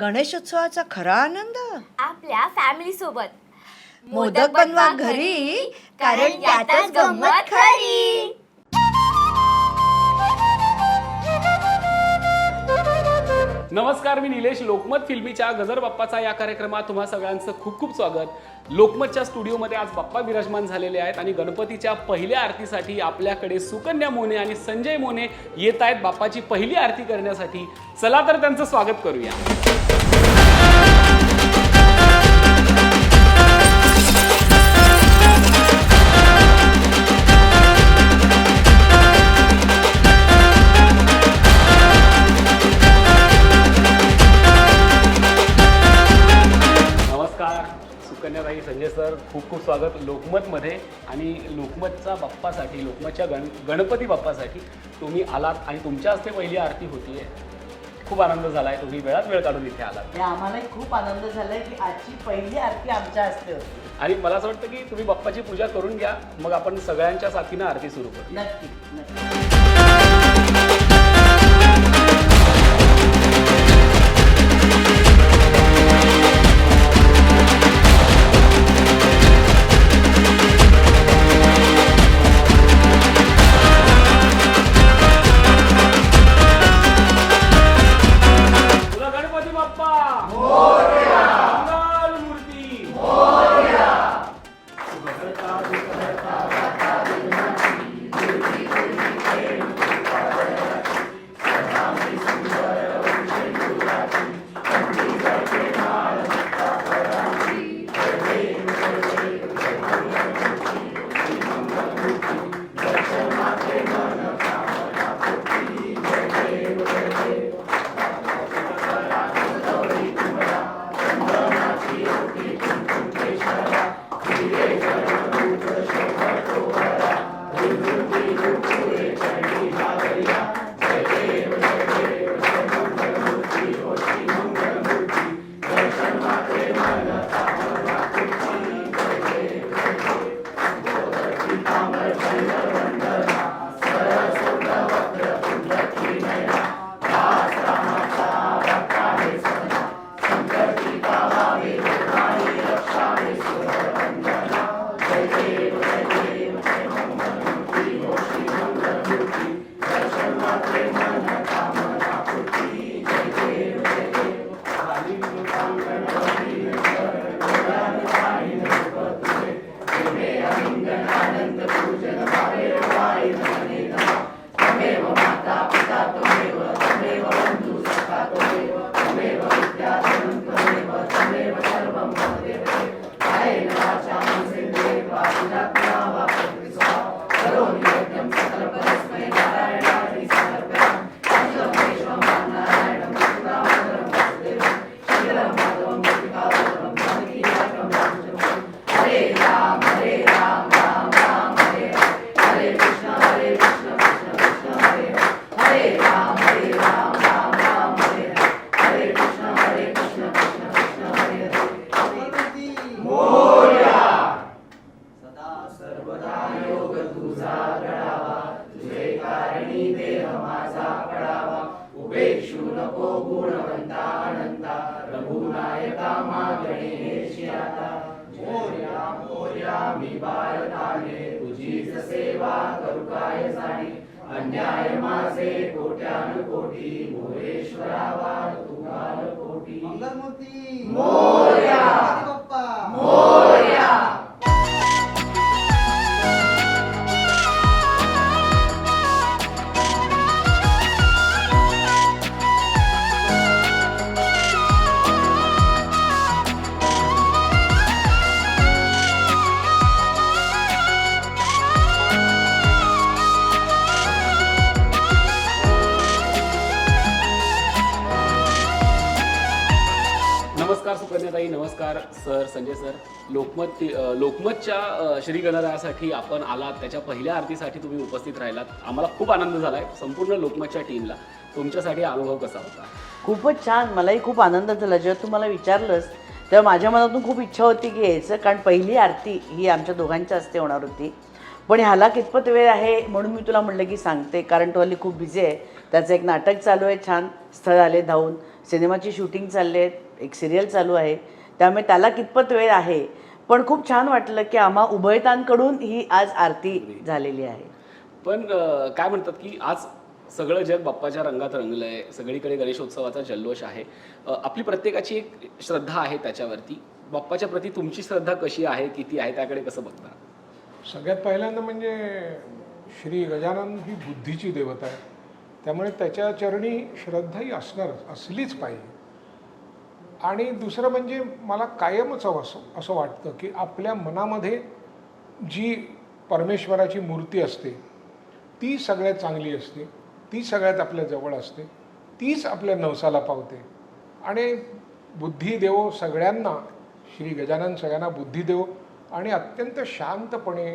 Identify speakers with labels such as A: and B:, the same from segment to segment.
A: गणेशोत्सवाचा खरा आनंद?
B: आपल्या फॅमिली सोबत.
A: मोदक बनवा घरी कारण त्यातच गंमत खरी.
C: नमस्कार मी निलेश लोकमत फिल्मीच्या गजर बाप्पाचा या कार्यक्रमात तुम्हा सगळ्यांचं खूप खूप स्वागत. लोकमतच्या स्टुडिओमध्ये आज बाप्पा विराजमान झालेले आहेत आणि गणपतीच्या पहिल्या आरतीसाठी आपल्याकडे सुकन्या मोने आणि संजय मोने येत आहेत बाप्पाची पहिली आरती करण्यासाठी. चला तर त्यांचं स्वागत करूया. लोकमतच्या गण गणपती बाप्पासाठी तुम्ही आलात आणि तुमच्या हस्ते पहिली आरती होतीये. खूप आनंद झाला आहे तुम्ही वेळात वेळ काढून इथे आलात.
D: आम्हालाही खूप आनंद झालाय की आजची पहिली आरती आमच्या हस्ते होती.
C: आणि मला असं वाटतं की तुम्ही बाप्पाची पूजा करून घ्या. मग आपण सगळ्यांच्या साथीनं आरती सुरू करू
D: नक्की नक्की.
C: Murti. लोकमत लोकमतच्या श्री गणरायासाठी आपण आलात. त्याच्या पहिल्या आरतीसाठी तुम्ही उपस्थित राहिलात. आम्हाला खूप आनंद झाला आहे संपूर्ण लोकमतच्या टीमला तुमच्यासाठी अनुभव कसा होता?
D: खूपच छान. मलाही खूप आनंद झाला. जेव्हा तू मला विचारलंस तेव्हा माझ्या मनातून खूप इच्छा होती की यायचं कारण पहिली आरती ही आमच्या दोघांच्या हस्ते होणार होती. पण ह्याला कितपत वेळ आहे म्हणून मी तुला म्हटलं की सांगते. कारण तू हल्ली खूप बिझी आहे. त्याचं एक नाटक चालू आहे. छान स्थळ आले धावून. सिनेमाची शूटिंग चालली आहे. एक सिरियल चालू आहे. त्यामुळे त्याला कितपत वेळ आहे पण खूप छान वाटलं की आम्हा उभयतांकडून ही आज आरती झालेली आहे.
C: पण काय म्हणतात की आज सगळं जग बाप्पाच्या रंगात रंगलंय सगळीकडे गणेशोत्सवाचा जल्लोष आहे. आपली प्रत्येकाची एक श्रद्धा आहे त्याच्यावरती. बाप्पाच्या प्रती तुमची श्रद्धा कशी आहे किती आहे त्याकडे कसं बघता?
E: सगळ्यात पहिल्यांदा म्हणजे श्री गजानन ही बुद्धीची देवता आहे त्यामुळे त्याच्या चरणी श्रद्धाही असणारच असलीच पाहिजे. आणि दुसरं म्हणजे मला कायमच हवं असं असं वाटतं की आपल्या मनामध्ये जी परमेश्वराची मूर्ती असते ती सगळ्यात चांगली असते ती सगळ्यात आपल्या जवळ असते तीच आपल्या नवसाला पावते. आणि बुद्धी देव सगळ्यांना श्री गजानन सगळ्यांना बुद्धी देव आणि अत्यंत शांतपणे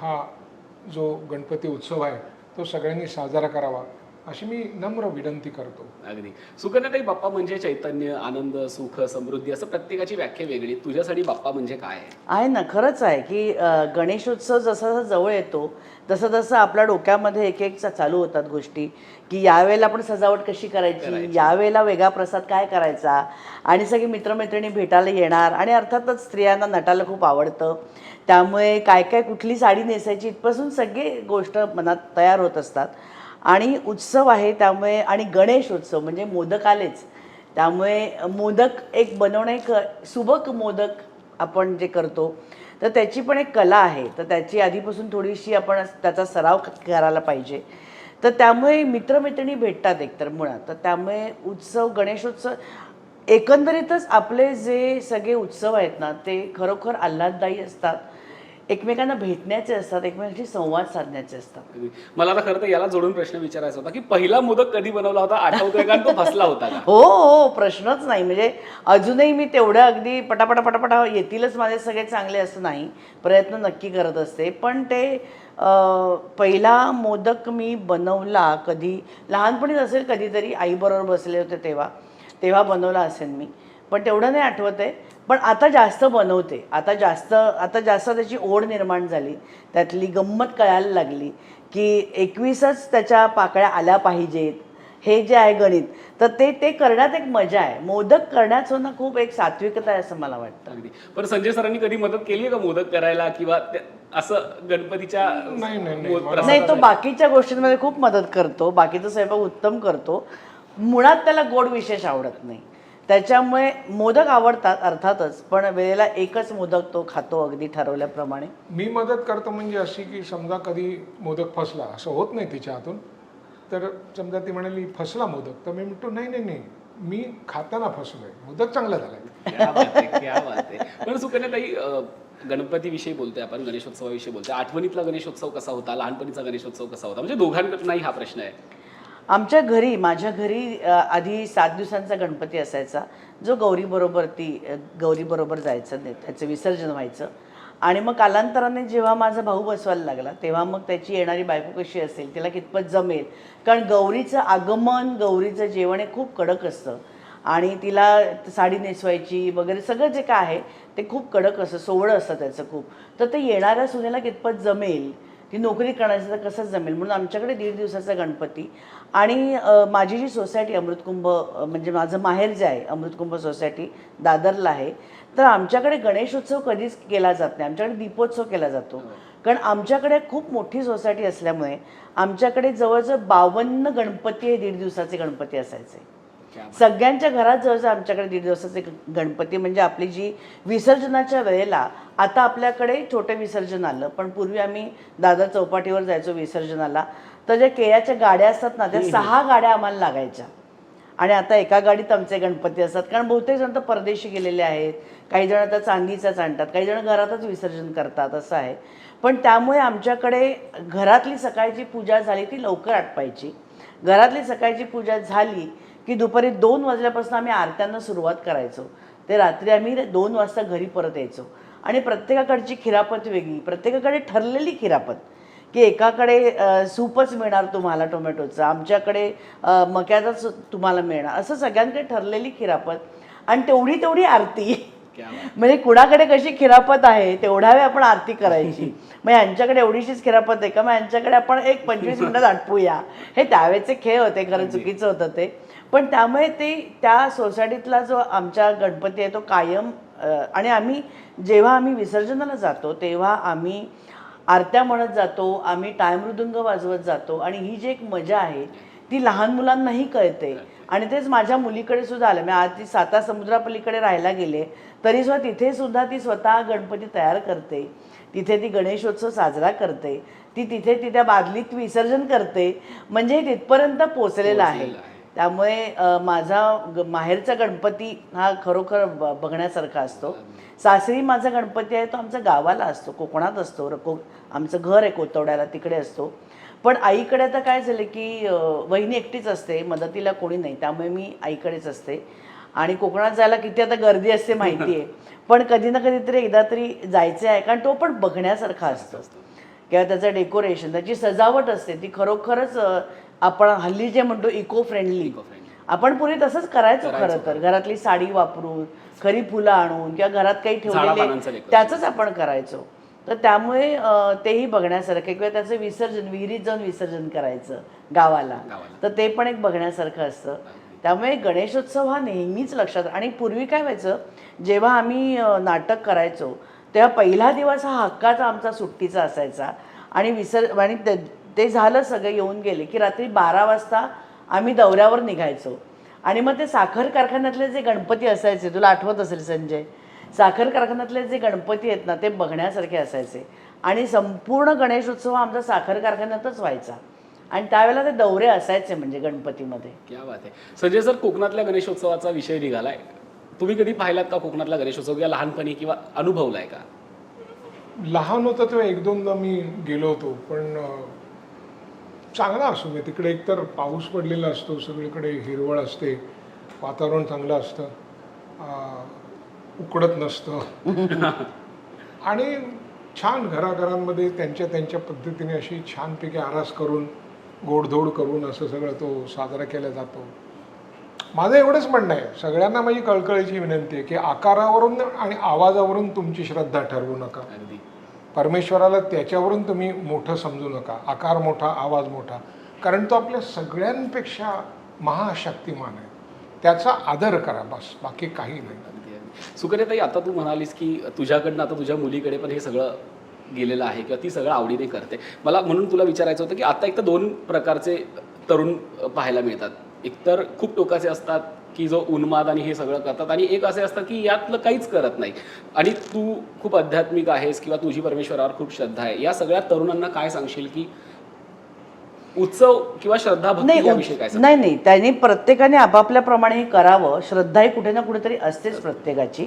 E: हा जो गणपती उत्सव आहे तो सगळ्यांनी साजरा करावा. अशी मी नम्र विनंती करतो.
C: अगदी. सुकन्याताई बाप्पा म्हणजे चैतन्य आनंद सुख समृद्धी असं प्रत्येकाची व्याख्या वेगळी. तुझ्यासाठी बाप्पा म्हणजे काय आहे?
D: ना खरंच आहे की गणेशोत्सव जसा जसा जवळ येतो तसं तसं आपल्या डोक्यामध्ये एक एक चालू होतात गोष्टी. की यावेळेला आपण सजावट कशी करायची? यावेळेला वेगळा प्रसाद काय करायचा? आणि सगळी मित्रमैत्रिणी भेटायला येणार. आणि अर्थातच स्त्रियांना नटायला खूप आवडतं. त्यामुळे काय काय कुठली साडी नेसायची इथपासून सगळे गोष्ट मनात तयार होत असतात. आणि उत्सव आहे त्यामुळे आणि गणेश उत्सव म्हणजे मोदक आलेच त्यामुळे मोदक एक बनवणं एक सुबक मोदक आपण जे करतो तर त्याची पण एक कला आहे. तर त्याची आधीपासून थोडीशी आपण त्याचा सराव करायला पाहिजे. तर त्यामुळे मित्रमैत्रिणी भेटतात एकतर मुळात. तर त्यामुळे उत्सव गणेशोत्सव एकंदरीतच आपले जे सगळे उत्सव आहेत ना ते खरोखर आल्हाददायी असतात. एकमेकांना भेटण्याचे असतात एकमेकांशी संवाद साधण्याचे असतात.
C: मला आता खरं तर याला जोडून प्रश्न विचारायचा होता की पहिला मोदक कधी बनवला होता आठवतोय का? तो फसला होता का?
D: हो हो प्रश्नच नाही. म्हणजे अजूनही मी तेवढं अगदी पटापटा पटापटा येतीलच माझे सगळे चांगले असं नाही. प्रयत्न नक्की करत असते. पण ते पहिला मोदक मी बनवला कधी लहानपणीच असेल कधीतरी आईबरोबर बसले होते तेव्हा. तेव्हा बनवला असेल मी. पण तेवढं नाही आठवत आहे. पण आता जास्त बनवते. आता जास्त आता जास्त त्याची ओढ निर्माण झाली. त्यातली गंमत कळायला लागली की एकवीसच त्याच्या पाकळ्या आल्या पाहिजेत. हे जे आहे गणित तर ते ते करण्यात एक मजा आहे. मोदक करण्याचं ना खूप एक सात्विकता आहे असं मला वाटतं.
C: अगदी. पण संजय सरांनी कधी मदत केली आहे का मोदक करायला किंवा त्या- असं गणपतीच्या
E: नाही, नाही.
C: मोद-?
D: नाही तो बाकीच्या गोष्टींमध्ये खूप मदत करतो. बाकीचा स्वयंपाक उत्तम करतो. मुळात त्याला गोड विशेष आवडत नाही. त्याच्यामुळे मोदक आवडतात अर्थातच पण वेळेला एकच मोदक तो खातो अगदी ठरवल्याप्रमाणे.
E: मी मदत करतो म्हणजे अशी की समजा कधी मोदक फसला असं होत नाही तिच्या हातून तर समजा ती म्हणाली फसला मोदक. तर मी म्हणतो नाही नाही नाही मी खाताना फसलोय मोदक चांगला
C: आहे. पण सुकन्याताई गणपतीविषयी बोलतोय आपण गणेशोत्सवाविषयी बोलतोय. आठवणीतला गणेशोत्सव कसा होता लहानपणीचा गणेशोत्सव कसा होता? म्हणजे दोघांनाही हा प्रश्न आहे.
D: आमच्या घरी माझ्या घरी आधी सात दिवसांचा गणपती असायचा जो गौरीबरोबर ती गौरीबरोबर जायचं त्याचं विसर्जन व्हायचं. आणि मग कालांतराने जेव्हा माझा भाऊ बसवायला लागला तेव्हा मग त्याची येणारी बायको कशी असेल तिला कितपत जमेल? कारण गौरीचं आगमन गौरीचं जेवण हे खूप कडक असतं. आणि तिला साडी नेसवायची वगैरे सगळं जे काय आहे ते खूप कडक असतं सोवळं असतं त्याचं खूप. तर ते येणाऱ्या सुनेला कितपत जमेल? ती नोकरी करण्याचं तर कसं जमेल? म्हणून आमच्याकडे दीड दिवसाचा गणपती आणि माझी जी सोसायटी अमृतकुंभ म्हणजे माझं माहेर जे आहे अमृतकुंभ सोसायटी दादरला आहे तर आमच्याकडे गणेशोत्सव कधीच केला जात नाही. आमच्याकडे दीपोत्सव केला जातो. कारण आमच्याकडे खूप मोठी सोसायटी असल्यामुळे आमच्याकडे जवळजवळ बावन्न गणपती हे दीड दिवसाचे गणपती असायचे. सगळ्यांच्या घरात जवळजवळ आमच्याकडे दीड दिवसाचे गणपती म्हणजे आपली जी विसर्जनाच्या वेळेला आता आपल्याकडे छोटे विसर्जन आलं पण पूर्वी आम्ही दादर चौपाटीवर जायचो विसर्जनाला. तर ज्या केळ्याच्या गाड्या असतात ना त्या सहा गाड्या आम्हाला लागायच्या. आणि आता एका गाडीत आमचे गणपती असतात कारण बहुतेक जण तर परदेशी गेलेले आहेत. काही जण आता चांदीचाच आणतात काही जण घरातच विसर्जन करतात असं आहे. पण त्यामुळे आमच्याकडे घरातली सकाळची पूजा झाली ती लवकर आटपायची. घरातली सकाळची पूजा झाली की दुपारी दोन वाजल्यापासून आम्ही आरत्यांना सुरुवात करायचो. ते रात्री आम्ही दोन वाजता घरी परत यायचो. आणि प्रत्येकाकडची खिरापत वेगळी प्रत्येकाकडे ठरलेली खिरापत. की एकाकडे सूपच मिळणार तुम्हाला टोमॅटोचं आमच्याकडे मक्याचाच तुम्हाला मिळणार. असं सगळ्यांकडे ठरलेली खिरापत. आणि तेवढी तेवढी आरती. म्हणजे कुणाकडे कशी खिरापत आहे तेवढ्या वेळ आपण आरती करायची. मग यांच्याकडे एवढीशीच खिरापत आहे का? मग यांच्याकडे आपण एक पंचवीस मिनिटात आटपूया. हे त्यावेळेचे खेळ होते खरं चुकीचं होतं ते. पण त्यामुळे ते त्या सोसायटीतला जो आमच्या गणपती आहे तो कायम आणि आम्ही जेव्हा आम्ही विसर्जनाला जातो तेव्हा आम्ही आरत्या म्हणत जातो आम्ही टायमृदुंग वाजवत जातो आणि ही जी एक मजा आहे ती लहान मुलांनाही कळते. आणि तेच माझ्या मुलीकडे सुद्धा आलं. मी आज ती साता समुद्रापलीकडे राहायला गेले तरी सुद्धा तिथे सुद्धा ती स्वतः गणपती तयार करते. तिथे ती गणेशोत्सव साजरा करते. ती तिथे ती त्या बादलीत विसर्जन करते. म्हणजे तिथपर्यंत पोचलेलं आहे.
C: पोचलेलं आहे.
D: त्यामुळे माझा ग- माहेरचा गणपती हा खरोखर ब- बघण्यासारखा असतो. सासरी माझा गणपती आहे तो आमच्या गावाला असतो कोकणात असतो. र- को आमचं घर आहे कोतवड्याला तिकडे असतो. पण आईकडे आता काय झालं की वहिनी एकटीच असते मदतीला कोणी नाही त्यामुळे मी आईकडेच असते. आणि कोकणात जायला किती आता गर्दी असते माहिती आहे पण कधी ना कधीतरी एकदा तरी जायचं आहे कारण तो पण बघण्यासारखा असतो. किंवा त्याचं डेकोरेशन त्याची सजावट असते ती खरोखरच आपण हल्ली जे म्हणतो इको फ्रेंडली. आपण पूर्वी तसंच
C: करायचो.
D: खरं तर घरातली साडी वापरून खरी फुलं आणून किंवा घरात काही ठेवलेले. त्याचंच आपण करायचो तर त्यामुळे तेही बघण्यासारखं किंवा त्याचं विसर्जन विहिरीत जाऊन विसर्जन करायचं गावाला. तर ते पण एक बघण्यासारखं असतं त्यामुळे गणेशोत्सव हा नेहमीच लक्षात आणि पूर्वी काय व्हायचं जेव्हा आम्ही नाटक करायचो तेव्हा पहिला दिवस हा हक्काचा आमचा सुट्टीचा असायचा आणि विसर आणि ते- झालं सगळं येऊन गेले की रात्री बारा वाजता आम्ही दौऱ्यावर निघायचो. आणि मग ते साखर कारखान्यातले जे गणपती असायचे तुला आठवत असेल संजय? साखर कारखान्यातले जे गणपती आहेत ना ते बघण्यासारखे असायचे. आणि संपूर्ण गणेशोत्सव आमचा साखर कारखान्यातच व्हायचा. आणि त्यावेळेला ते दौरे असायचे म्हणजे गणपतीमध्ये.
C: क्या बात आहे. संजय सर कोकणातल्या गणेशोत्सवाचा विषय निघालाय. तुम्ही कधी पाहिलात का कोकणातला गणेशोत्सव? किंवा लहानपणी किंवा अनुभवलाय का?
E: लहान होतं तेव्हा एक दोनदा मी गेलो होतो पण अं, चांगला असतो म्हणजे तिकडे एकतर पाऊस पडलेला असतो सगळीकडे हिरवळ असते वातावरण चांगलं असतं उकडत नसतं. आणि छान घराघरांमध्ये त्यांच्या त्यांच्या पद्धतीने अशी छानपैकी आरास करून गोडधोड करून असं सगळं तो साजरा केला जातो. माझं एवढंच म्हणणं आहे. सगळ्यांना माझी कळकळीची विनंती आहे की आकारावरून आणि आवाजावरून तुमची श्रद्धा ठरवू नका.
C: अगदी.
E: परमेश्वराला त्याच्यावरून तुम्ही मोठं समजू नका. आकार मोठा आवाज मोठा. कारण तो आपल्या सगळ्यांपेक्षा महाशक्तिमान आहे. त्याचा आदर करा बस बाकी काही नाही.
C: सुकन्याताई आता तू म्हणालीस की तुझ्याकडनं आता तुझ्या मुलीकडे पण हे सगळं गेलेलं आहे किंवा ती सगळं आवडीने करते. मला म्हणून तुला विचारायचं होतं की आता एक तर दोन प्रकारचे तरुण पाहायला मिळतात. एकतर खूप टोकाचे असतात की जो उन्माद आणि हे सगळं करतात. आणि एक असे असतात की यातलं काहीच करत नाही. आणि तू खूप आध्यात्मिक आहेस किंवा तुझी परमेश्वरावर खूप श्रद्धा आहे. या सगळ्या तरुणांना काय सांगशील की उत्सव किंवा श्रद्धा भक्ती
D: नाही? नाही नाही. त्यांनी प्रत्येकाने आपापल्याप्रमाणे करावं. श्रद्धा ही कुठे ना कुठेतरी असतेच प्रत्येकाची.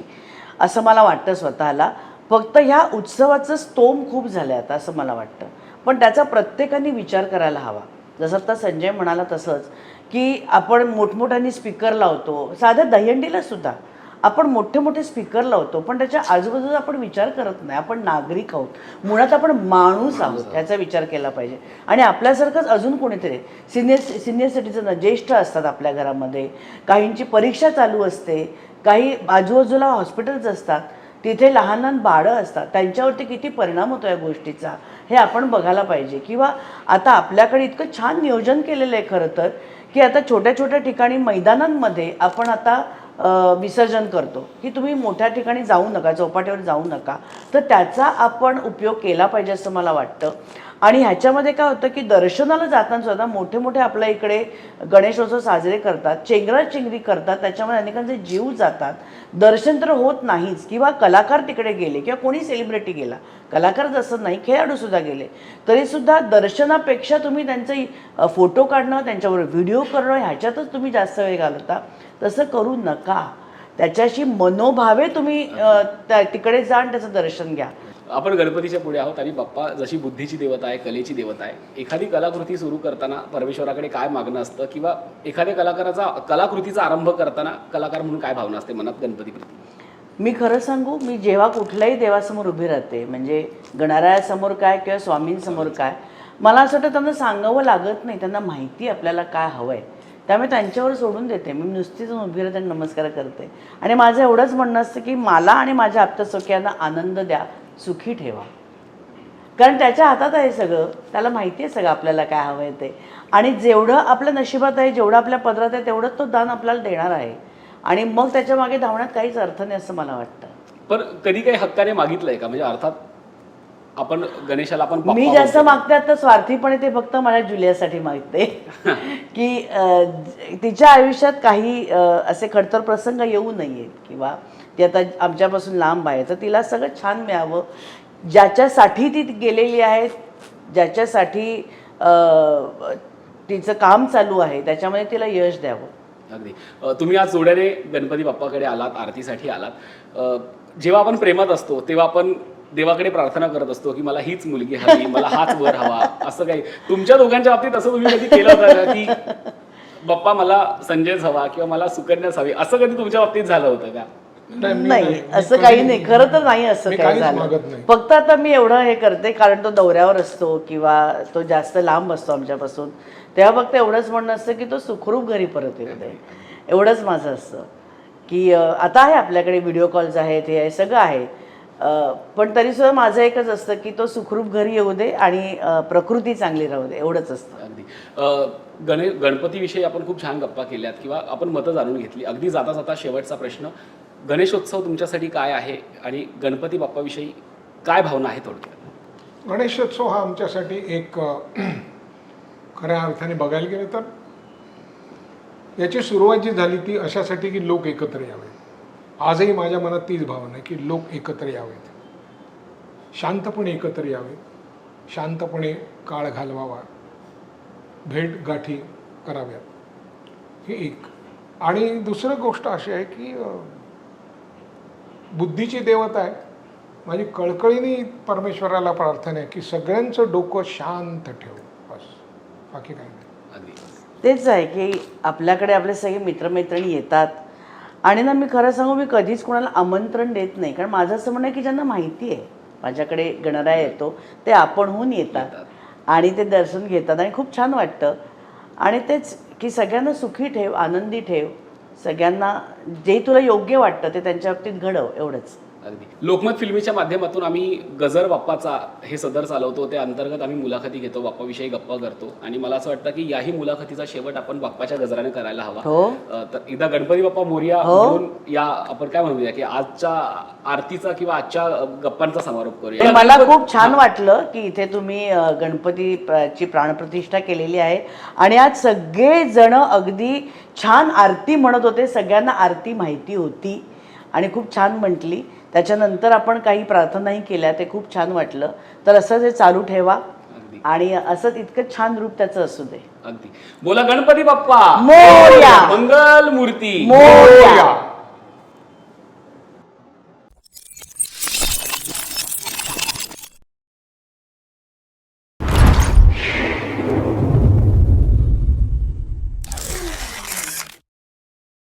D: असं मला वाटतं स्वतःला. फक्त ह्या उत्सवाचं स्तोम खूप झालं आता असं मला वाटतं. पण त्याचा प्रत्येकाने विचार करायला हवा. जसं आता संजय म्हणाला तसंच की आपण मोठमोठ्याने स्पीकर लावतो. साध्या दहीहंडीला सुद्धा. आपण मोठे मोठे स्पीकर लावतो पण त्याच्या आजूबाजूला आपण विचार करत नाही. आपण नागरिक आहोत. मुळात आपण माणूस आहोत याचा विचार केला पाहिजे. आणि आपल्यासारखंच अजून कोणीतरी सिनियर सिनियर सिटीजन ज्येष्ठ असतात आपल्या घरामध्ये. काहींची परीक्षा चालू असते. काही आजूबाजूला हॉस्पिटल्स असतात. तिथे लहान लहान बाळं असतात त्यांच्यावरती किती परिणाम होतो या गोष्टीचा हे आपण बघायला पाहिजे. किंवा आता आपल्याकडे इतकं छान नियोजन केलेलं आहे खरं तर की आता छोट्या छोट्या ठिकाणी मैदानांमध्ये आपण आता विसर्जन करतो. की तुम्ही मोठ्या ठिकाणी जाऊ नका चौपाटीवर जाऊ नका. तर त्याचा आपण उपयोग केला पाहिजे असं मला वाटतं. आणि ह्याच्यामध्ये काय होतं की दर्शनाला जाताना सुद्धा मोठे मोठे आपल्या इकडे गणेशोत्सव साजरे करतात चेंगराचेंगरी करतात त्याच्यामध्ये अनेकांचे जीव जातात. दर्शन तर होत नाहीच किंवा कलाकार तिकडे गेले किंवा कोणी सेलिब्रिटी गेला कलाकार जसं नाही खेळाडूसुद्धा गेले तरीसुद्धा दर्शनापेक्षा तुम्ही त्यांचे फोटो काढणं त्यांच्यावर व्हिडिओ करणं ह्याच्यातच तुम्ही जास्त वेळ घालवता. तसं करू नका. त्याच्याशी मनोभावे तुम्ही त्या तिकडे जाण त्याचं दर्शन घ्या.
C: आपण गणपतीच्या पुढे आहोत आणि बाप्पा जशी बुद्धीची देवता आहे कलेची देवता आहे एखादी कलाकृती सुरू करताना परमेश्वराकडे काय मागणं असतं किंवा एखाद्या कलाकाराचा कलाकृतीचा आरंभ करताना कलाकार म्हणून काय भावना असते मनात गणपतीप्रती
D: मी खरं सांगू मी जेव्हा कुठल्याही देवासमोर उभी राहते म्हणजे गणरायासमोर काय किंवा स्वामींसमोर काय मला असं वाटतं त्यांना सांगावं लागत नाही त्यांना माहिती आपल्याला काय हवं आहे त्यामुळे त्यांच्यावर सोडून देते मी नुसतीच उभी राहते आणि नमस्कार करते. आणि माझं एवढंच म्हणणं असतं की मला आणि माझ्या आप्तसोक्यांना आनंद द्या सुखी ठेवा. कारण त्याच्या हातात आहे सगळं. त्याला माहिती आहे सगळं आपल्याला काय हवं आहे ते. आणि जेवढं आपल्या नशिबात आहे जेवढं आपल्या पदरात आहे तेवढंच तो दान आपल्याला देणार आहे. आणि मग त्याच्यामागे धावण्यात काहीच अर्थ नाही असं मला वाटतं.
C: पण कधी काही हक्काने मागितलंय का? म्हणजे अर्थात आपण गणेशाला आपण
D: मी जास्त. मागते आता स्वार्थीपणे ते फक्त माझ्या जुलियासाठी मागते. की तिच्या आयुष्यात काही असे खडतर प्रसंग येऊ नयेत किंवा ती आता आमच्यापासून लांब आहे तर तिला सगळं छान मिळावं. ज्याच्यासाठी ती गेलेली आहे ज्याच्यासाठी तिचं काम चालू आहे त्याच्यामध्ये तिला यश द्यावं.
C: अगदी. तुम्ही आज जोड्याने गणपती बाप्पाकडे आलात आरतीसाठी आलात. जेव्हा आपण प्रेमात असतो तेव्हा आपण देवाकडे प्रार्थना करत असतो की मला हीच मुलगी हवी मला हाच वर हवा असं काही. तुमच्या दोघांच्या बाबतीत असं तुम्ही कधी केलं होतं का? की बाप्पा मला संजयच हवा किंवा मला सुकन्याच हवी असं कधी तुमच्या बाबतीत झालं होतं का?
E: नाही,
D: असं काही नाही. खरं तर नाही असं काही झालं. फक्त आता मी एवढं हे करते कारण तो दौऱ्यावर असतो किंवा तो जास्त लांब असतो आमच्यापासून. तेव्हा फक्त एवढंच म्हणणं असतं की तो सुखरूप घरी परत दे. एवढंच माझं असतं. की आता आहे आपल्याकडे व्हिडिओ कॉल्स आहेत हे आहे सगळं आहे. पण तरीसुद्धा माझं एकच असतं की तो सुखरूप घरी येऊ दे आणि प्रकृती चांगली राहू दे एवढंच असतं.
C: अगदी. अ, गणे गणपतीविषयी आपण खूप छान गप्पा केल्यात किंवा आपण मतं जाणून घेतली. अगदी जाता जाता शेवटचा प्रश्न. गणेशोत्सव तुमच्यासाठी काय आहे आणि गणपती बाप्पाविषयी काय भावना आहे थोडक्यात?
E: गणेशोत्सव हा आमच्यासाठी एक खऱ्या अर्थाने बघायला गेलं तर याची सुरुवात जी झाली ती अशासाठी की लोक एकत्र यावेत आजही माझ्या मनात तीच भावना आहे की लोक एकत्र यावेत. शांतपणे एकत्र यावेत. शांतपणे काळ घालवावा. भेट गाठी कराव्यात. ही एक. आणि दुसरं गोष्ट अशी आहे की बुद्धीची देवता आहे. माझी कळकळीने परमेश्वराला प्रार्थना आहे की सगळ्यांचं डोकं शांत ठेव. बस. बाकी काही नाही.
C: अगदी
D: तेच आहे की आपल्याकडे आपले सगळे मित्रमैत्रिणी येतात. आणि ना मी खरं सांगू मी कधीच कोणाला आमंत्रण देत नाही. कारण माझं असं म्हणणं आहे की ज्यांना माहिती आहे माझ्याकडे गणराया येतो ते आपणहून येतात.
C: येतात.
D: आणि ते दर्शन घेतात. आणि खूप छान वाटतं. आणि तेच की सगळ्यांना सुखी ठेव आनंदी ठेव. सगळ्यांना जे तुला योग्य वाटतं ते त्यांच्या बाबतीत घडव एवढंच.
C: अगदी. लोकमत फिल्मीच्या माध्यमातून आम्ही गजर बाप्पाचा हे सदर चालवतो त्या अंतर्गत आम्ही मुलाखती घेतो बाप्पाविषयी गप्पा करतो. आणि मला असं वाटतं की याही मुलाखतीचा शेवट आपण बाप्पाच्या गजराने करायला हवा.
D: हो.
C: अ, तर एकदा गणपती बाप्पा मोर्या
D: हो.
C: म्हणून या आपण काय म्हणूया की आजच्या आरतीचा किंवा आजच्या अ, गप्पांचा समारोप करूया.
D: मला खूप छान वाटलं की इथे तुम्ही अ, गणपती प्र- ची प्राणप्रतिष्ठा केलेली आहे. आणि आज सगळे जण अगदी छान आरती म्हणत होते सगळ्यांना आरती माहिती होती. आणि खूप छान म्हटली. त्याच्यानंतर आपण काही प्रार्थनाही केल्या ते खूप छान वाटलं. तर असं हे चालू ठेवा आणि असंच इतकं छान रूप त्याचं असू दे.
C: अगदी. बोला गणपती बाप्पा.
D: मोरया.
C: मंगल मूर्ती
D: मोरया.